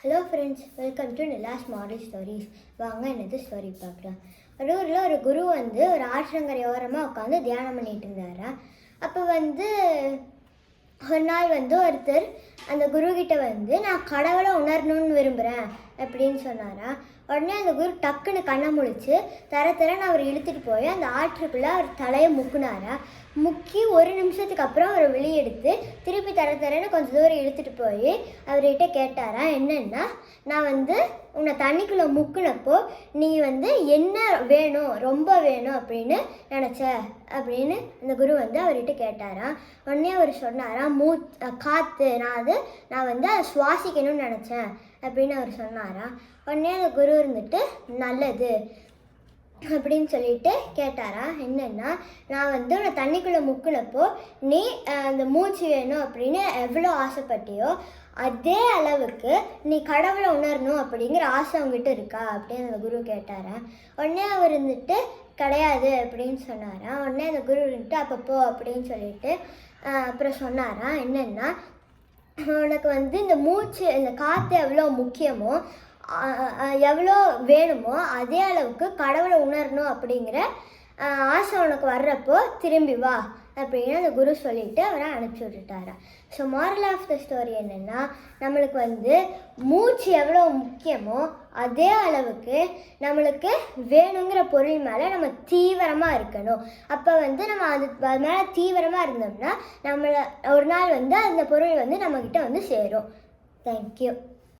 Hello friends welcome to Nila's model stories வாங்க என்னது story பார்க்கலாம். ஒரு ஊரில் ஒரு குரு வந்து ஒரு ஆற்றங்கரை ஓரமாக உட்காந்து தியானம் பண்ணிட்டு இருந்தாரா? அப்போ வந்து ஒரு நாள் வந்து ஒருத்தர் அந்த குரு வந்து நான் கடவுளை உணரணும்னு விரும்புகிறேன் அப்படின்னு சொன்னாரா? உடனே அந்த குரு டக்குன்னு கண்ணை முழிச்சு தர தரன்னு அவர் இழுத்துட்டு போய் அந்த ஆற்றுக்குள்ளே அவர் தலையை முக்குனாரா? முக்கி ஒரு நிமிஷத்துக்கு அப்புறம் அவர் வெளியெடுத்து திருப்பி தர தரன்னு கொஞ்சம் தூரம் இழுத்துட்டு போய் அவர்கிட்ட கேட்டாரா என்னன்னா நான் வந்து உன்னை தண்ணிக்குள்ளே முக்குனப்போ நீ வந்து என்ன வேணும் ரொம்ப வேணும் அப்படின்னு நினச்ச? அப்படின்னு அந்த குரு வந்து அவர்கிட்ட கேட்டாராம் உடனே அவர் சொன்னாராம் மூ காற்று நான் அது நான் வந்து அதை சுவாசிக்கணும்னு நினச்சேன். அப்படின்னு அவர் சொன்னாராம் உடனே அந்த குரு இருந்துட்டு நல்லது. அப்படின்னு சொல்லிட்டு கேட்டாரா என்னென்னா நான் வந்து உன்னை தண்ணிக்குள்ளே முக்கினப்போ நீ அந்த மூச்சு வேணும் அப்படின்னு எவ்வளோ ஆசைப்பட்டியோ அதே அளவுக்கு நீ கடவுளை உணரணும் அப்படிங்கிற ஆசை அவங்ககிட்ட இருக்கா? அப்படின்னு அந்த குரு கேட்டாரா. உடனே அவர் இருந்துட்டு கிடையாது அப்படின்னு சொன்னாரா. உடனே அந்த குரு இருந்துட்டு அப்போ போ அப்படின்னு சொல்லிட்டு அப்புறம் சொன்னாரா என்னன்னா உனக்கு வந்து இந்த மூச்சு இந்த காற்று எவ்வளோ முக்கியமோ எவ்வளோ வேணுமோ அதே அளவுக்கு கடவுளை உணரணும் அப்படிங்கிற ஆசை உனக்கு வர்றப்போ திரும்பி வா. அப்படின்னு அந்த குரு சொல்லிட்டு அவரை அனுப்பிச்சி விட்டுட்டாரா. So moral of the story என்னென்னா நம்மளுக்கு வந்து மூச்சு எவ்வளோ முக்கியமோ அதே அளவுக்கு நம்மளுக்கு வேணுங்கிற பொருள் மேலே நம்ம தீவிரமாக இருக்கணும். அப்போ வந்து நம்ம அது அது மேலே தீவிரமாக இருந்தோம்னா நம்மளை ஒரு நாள் வந்து அந்த பொருள் வந்து நம்மக்கிட்ட வந்து சேரும். தேங்க்யூ